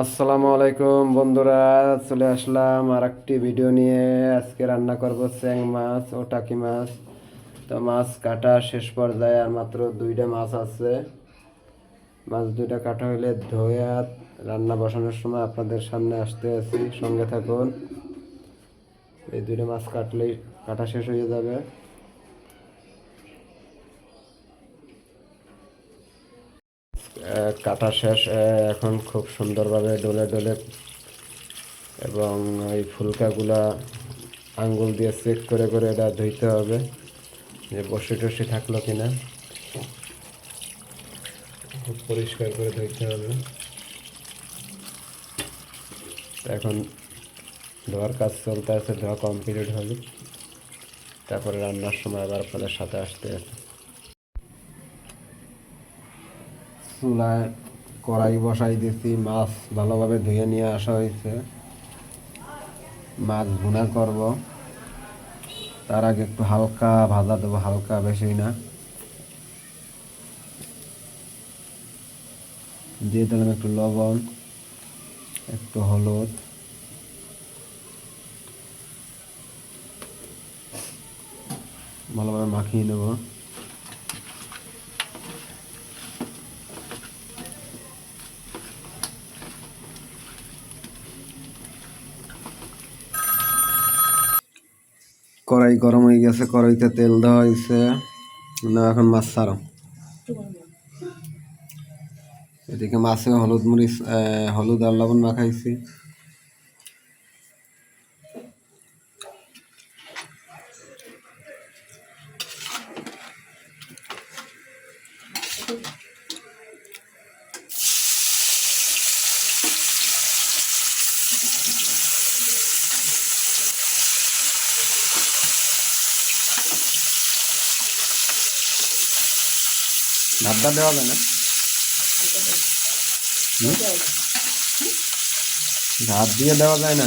আসসালামু আলাইকুম বন্ধুরা, চলে আসলাম আর একটি ভিডিও নিয়ে। আজকে রান্না করব চ্যাং মাছ ও টাকি মাছ। তো মাছ কাটা শেষ পর্যায়ে আর মাত্র দুইটা মাছ আছে। মাছ দুইটা কাটা হইলে ধোয়া, রান্না বসানোর সময় আপনাদের সামনে আসতে আছি, সঙ্গে থাকুন। এই দুইটা মাছ কাটলেই কাটা শেষ হয়ে যাবে। কাটা শেষ এখন খুব সুন্দরভাবে ডলে ডলে এবং এই ফুলকাগুলা আঙ্গুল দিয়ে চেক করে করে এটা ধুইতে হবে যে বসে টসে থাকল কিনা। খুব পরিষ্কার করে ধুইতে হবে। এখন ধোয়ার কাজ চলতে আছে, ধোয়া কমপ্লিট হবে। তারপরে রান্নার সময় আবার আপনাদের সাথে আসতে আছে। চুলায় কড়াই বসাই দিয়েছি মাছ ভালোভাবে ধুয়ে নিয়ে আসা হয়েছে। মাছ ভুনা করব। তার আগে একটু হালকা ভাজা দেবো, হালকা বেশি না। দিয়ে দিলাম একটু লবণ, একটু হলুদ। ভালোভাবে মাখিয়ে নেব। কড়াই গরম হয়ে গেছে, কড়াইতে তেল দেওয়া হয়েছে। না এখন মাছ ছাড়ো। এদিকে মাছে হলুদ মরিচ হলুদ আর লবণ মাখাইছি। ভাতটা দেওয়া যায় না? ভাত দিয়ে দেওয়া যায় না?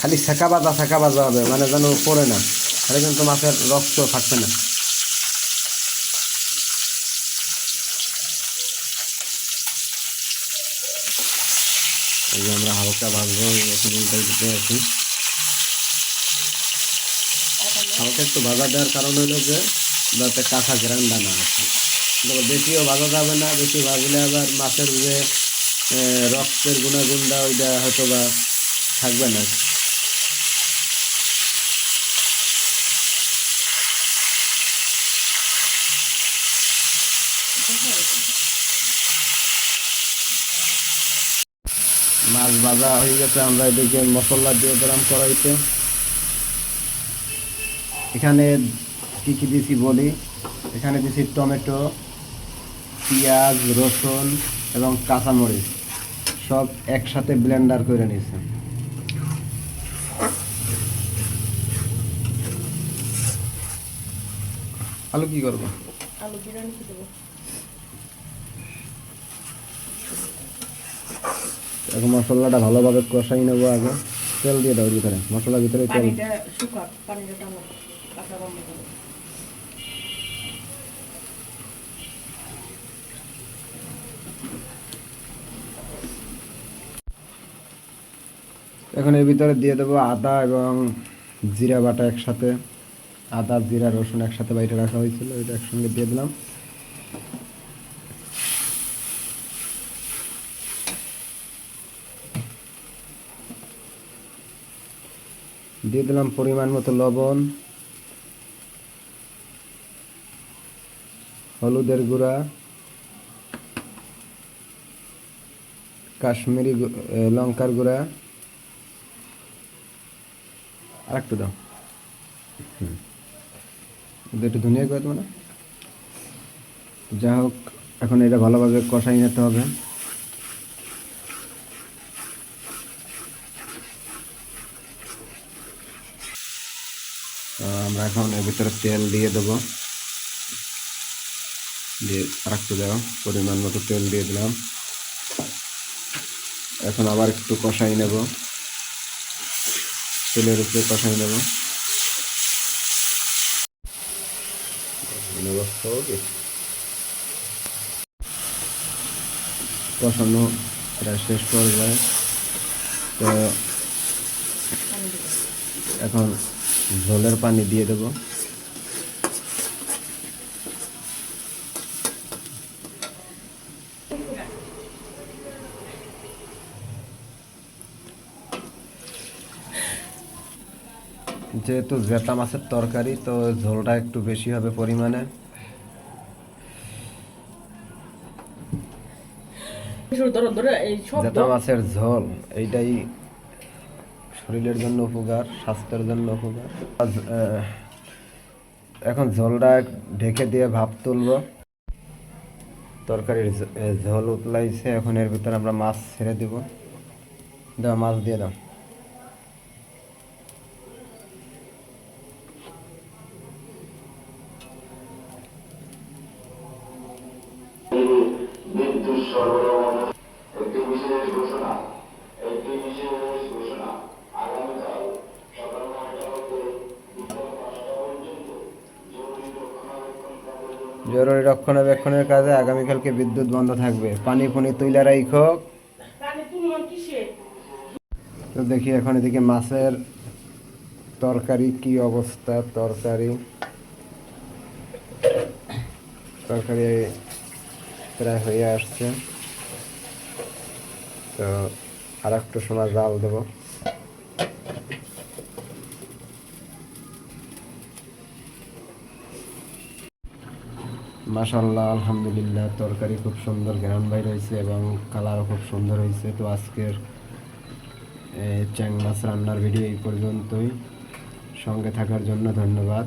খালি সেকা বাজা সেকা বাজা হবে মানে যেন পড়ে না। তাহলে কিন্তু মাছের রক্ত থাকবে না। আমরা হালকা ভাজবো দিতে আছি। হালকা একটু ভাজা দেওয়ার কারণ হলো যে যাতে কাঁচা গ্রান্ডা না আছে তবে বেশিও ভাজা যাবে না, বেশি ভাজলে আবার মাছের যে রক্তের গুণাগুণটা ওইটা হয়তো বা থাকবে না। মাছ ভাজা হয়ে গেছে, আমরা এদিকে মশলা দিয়ে দিলাম কড়াইতে এখানে কী কী দিয়েছি বলি? এখানে দিয়েছি টমেটো পেঁয়াজ রসুন এবং কাঁচামরিচ। সব একসাথে ব্লেন্ডার করে নিয়েছে। আলু কি করব? আলু বিরিয়ানি কি এখন মশলাটা ভালোভাবে কষাই নেব আগে। তেল দিয়ে দাও ভিতরে মশলার ভিতরে তেল। পানিটা বন্ধ করো। এখন এর ভিতরে দিয়ে দেবো আদা এবং জিরা বাটা একসাথে। আদা, জিরা, রসুন একসাথে বাইরে রাখা হয়েছিল এটা একসঙ্গে দিয়ে দিলাম। দিয়ে দিলাম পরিমাণ মতো লবণ। হলুদের গুঁড়া, কাশ্মীরি লঙ্কার গুঁড়া। আর একটু দাও। একটু ধনিয়া করে না যা হোক, এখন এটা ভালোভাবে কষাই নিতে হবে। আমরা এখন এর ভিতরে তেল দিয়ে দেবো। দিয়ে একটু দাও পরিমাণ মতো তেল দিয়ে দিলাম। এখন আবার একটু কষাই নেব। তেলের উপরে কষাই নেব। কষানো প্রায় শেষ পর্যায়ে। তো এখন ঝোলের পানি দিয়ে দেবো। যেহেতু জেতা মাছের তরকারি তো ঝোলটা একটু বেশি হবে পরিমাণে। জেতা মাছের ঝোল এইটাই শরীরের জন্য উপকার স্বাস্থ্যের জন্য উপকার। এখন ঝোলটা ঢেকে দিয়ে ভাপ তুলবো। তরকারির ঝোল উতলাইছে এখন এর ভিতরে আমরা মাছ ছেড়ে দিব। দাও মাছ দিয়ে দাও। জরুরি রক্ষণাবেক্ষণের কাজে আগামীকালকে বিদ্যুৎ বন্ধ থাকবে। পানি ফুনি তুইলা রাইখো। পানি তো দেখি এখন এদিকে মাছের তরকারি কি অবস্থা, তরকারি। তরকারি প্রায় হয়ে আসছে। তো আর একটু সময় জাল দেবো। মাশাল্লাহ আলহামদুলিল্লাহ, তরকারি খুব সুন্দর গ্রান বাইর হয়েছে এবং কালারও খুব সুন্দর হয়েছে। তো আজকের চ্যাং মাছ রান্নার ভিডিও এই পর্যন্তই। সঙ্গে থাকার জন্য ধন্যবাদ।